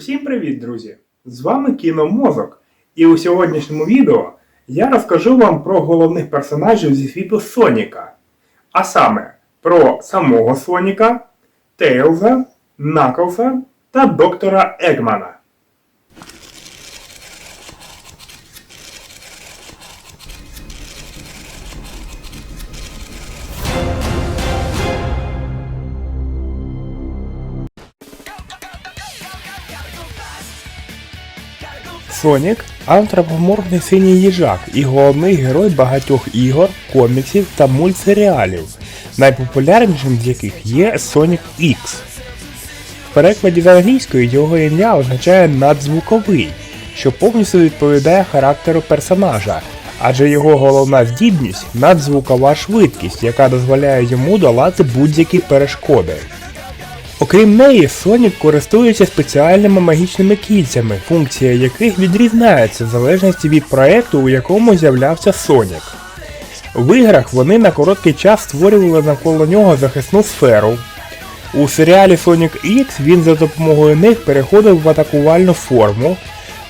Усім привіт, друзі! З вами Кіномозок. І у сьогоднішньому відео я розкажу вам про головних персонажів зі світу Соніка. А саме про самого Соніка, Тейлза, Наклза та доктора Егмана. Сонік антропоморфний синій їжак і головний герой багатьох ігор, коміксів та мультсеріалів, найпопулярнішим з яких є Sonic X. В перекладі з англійської його ім'я означає надзвуковий, що повністю відповідає характеру персонажа, адже його головна здібність надзвукова швидкість, яка дозволяє йому долати будь-які перешкоди. Окрім неї, Сонік користується спеціальними магічними кільцями, функція яких відрізняється в залежності від проекту, у якому з'являвся Сонік. В іграх вони на короткий час створювали навколо нього захисну сферу. У серіалі Sonic X він за допомогою них переходив в атакувальну форму.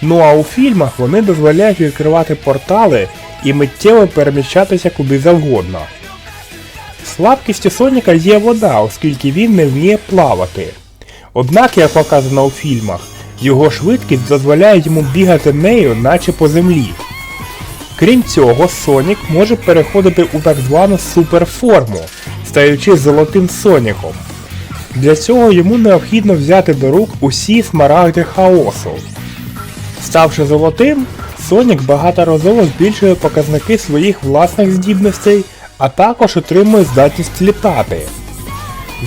Ну а у фільмах вони дозволяють відкривати портали і миттєво переміщатися куди завгодно. Слабкістю Соніка є вода, оскільки він не вміє плавати. Однак, як показано у фільмах, його швидкість дозволяє йому бігати нею, наче по землі. Крім цього, Сонік може переходити у так звану суперформу, стаючи золотим Соніком. Для цього йому необхідно взяти до рук усі смарагди хаосу. Ставши золотим, Сонік багаторазово збільшує показники своїх власних здібностей, а також отримує здатність літати.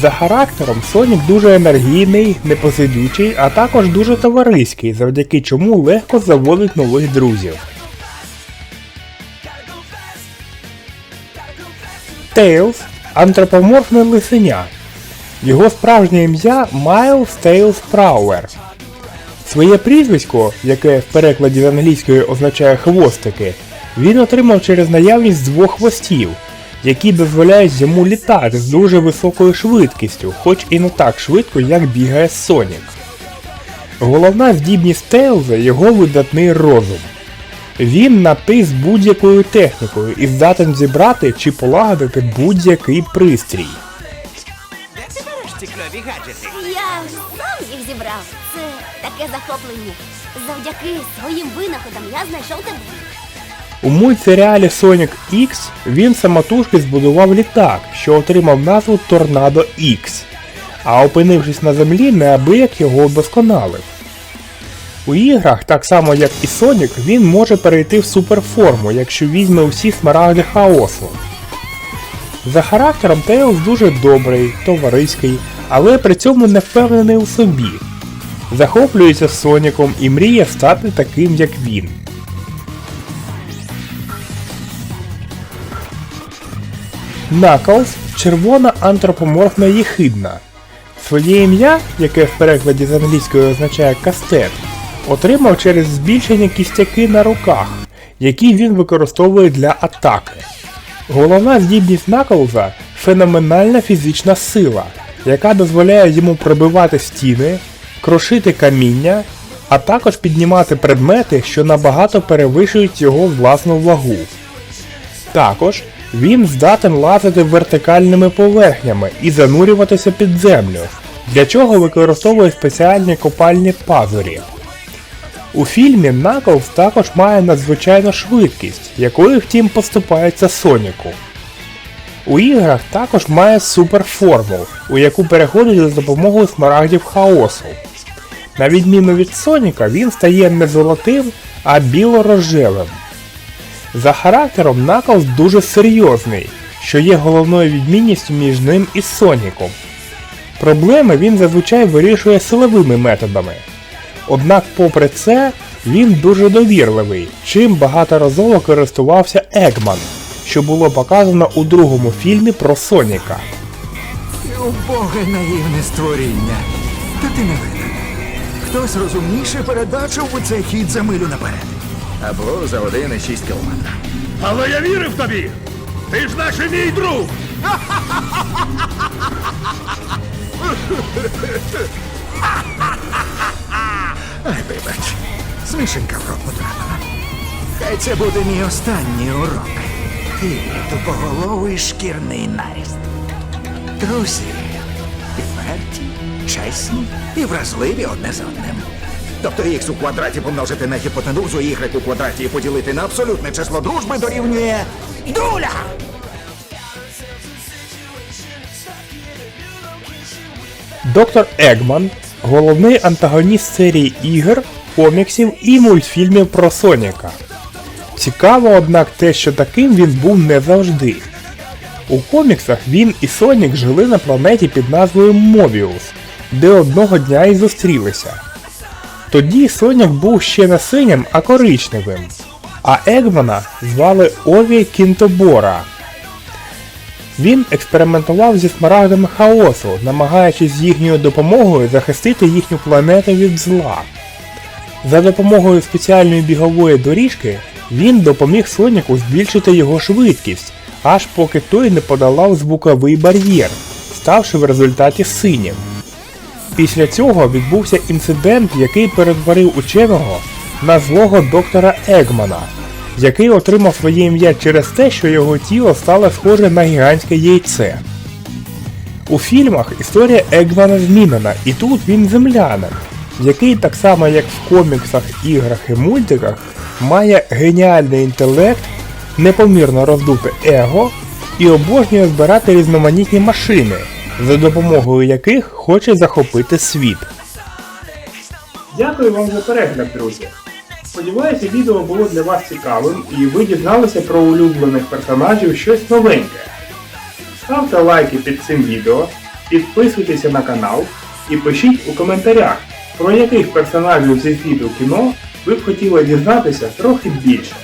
За характером Сонік дуже енергійний, непосидючий, а також дуже товариський, завдяки чому легко заводить нових друзів. Тейлз антропоморфне лисеня. Його справжнє ім'я Майлз Тейлз Прауер. Своє прізвисько, яке в перекладі з англійської означає хвостики, він отримав через наявність двох хвостів, які дозволяють йому літати з дуже високою швидкістю, хоч і не так швидко, як бігає Сонік. Головна здібність Тейлза його видатний розум. Він на ти з будь-якою технікою і здатен зібрати чи полагодити будь-який пристрій. Де ти береш ці кльові гаджети? Я сам їх зібрав. Це таке захоплення. Завдяки своїм винаходам я знайшов тебе. У мультсеріалі Sonic X він самотужки збудував літак, що отримав назву Торнадо X, а опинившись на землі, неабияк його вдосконалив. У іграх, так само як і Sonic, він може перейти в суперформу, якщо візьме усі смарагди хаосу. За характером Тейлз дуже добрий, товариський, але при цьому не впевнений у собі. Захоплюється Соніком і мріє стати таким, як він. Наклз червона антропоморфна єхидна. Своє ім'я, яке в перекладі з англійської означає кастет, отримав через збільшення кістяки на руках, які він використовує для атаки. Головна здібність Наклза феноменальна фізична сила, яка дозволяє йому пробивати стіни, крошити каміння, а також піднімати предмети, що набагато перевищують його власну вагу. Також він здатен лазити вертикальними поверхнями і занурюватися під землю, для чого використовує спеціальні копальні пазурі. У фільмі Наклз також має надзвичайну швидкість, якою втім поступається Соніку. У іграх також має суперформу, у яку переходить за допомогою смарагдів хаосу. На відміну від Соніка, він стає не золотим, а біло-рожевим. За характером Наклз дуже серйозний, що є головною відмінністю між ним і Соніком. Проблеми він зазвичай вирішує силовими методами. Однак, попри це, він дуже довірливий, чим багаторазово користувався Егман, що було показано у другому фільмі про Соніка. Убоге наївне створіння. Та ти не винен. Хтось розумніше передбачив би цей хід за милю наперед. Або за 1,6 кілометра. Але я вірив тобі! Ти ж наче мій друг! Ай, вибач, смішенька в рот потрапила. Хай це буде мій останній урок. Ти тупоголовий шкірний наріст. Друзі, відверті, чесні і вразливі одне з одним. Тобто х у квадраті помножити на гіпотенузу y у квадраті і поділити на абсолютне число дружби дорівнює дуля! Доктор Егман головний антагоніст серії ігор, коміксів і мультфільмів про Соніка. Цікаво, однак, те, що таким він був не завжди. У коміксах він і Сонік жили на планеті під назвою Мобіус, де одного дня і зустрілися. Тоді Сонік був ще не синім, а коричневим, а Егмана звали Ові Кінтобора. Він експериментував зі смарагдами хаосу, намагаючись з їхньою допомогою захистити їхню планету від зла. За допомогою спеціальної бігової доріжки він допоміг Соніку збільшити його швидкість, аж поки той не подолав звуковий бар'єр, ставши в результаті синім. Після цього відбувся інцидент, який перетворив ученого на злого доктора Егмана, який отримав своє ім'я через те, що його тіло стало схоже на гігантське яйце. У фільмах історія Егмана змінена, і тут він землянин, який так само як в коміксах, іграх і мультиках має геніальний інтелект, непомірно роздуте его і обожнює збирати різноманітні машини, за допомогою яких хоче захопити світ. Дякую вам за перегляд, друзі. Сподіваюся, відео було для вас цікавим і ви дізналися про улюблених персонажів щось новеньке. Ставте лайки під цим відео, підписуйтеся на канал і пишіть у коментарях, про яких персонажів зі світу кіно ви б хотіли дізнатися трохи більше.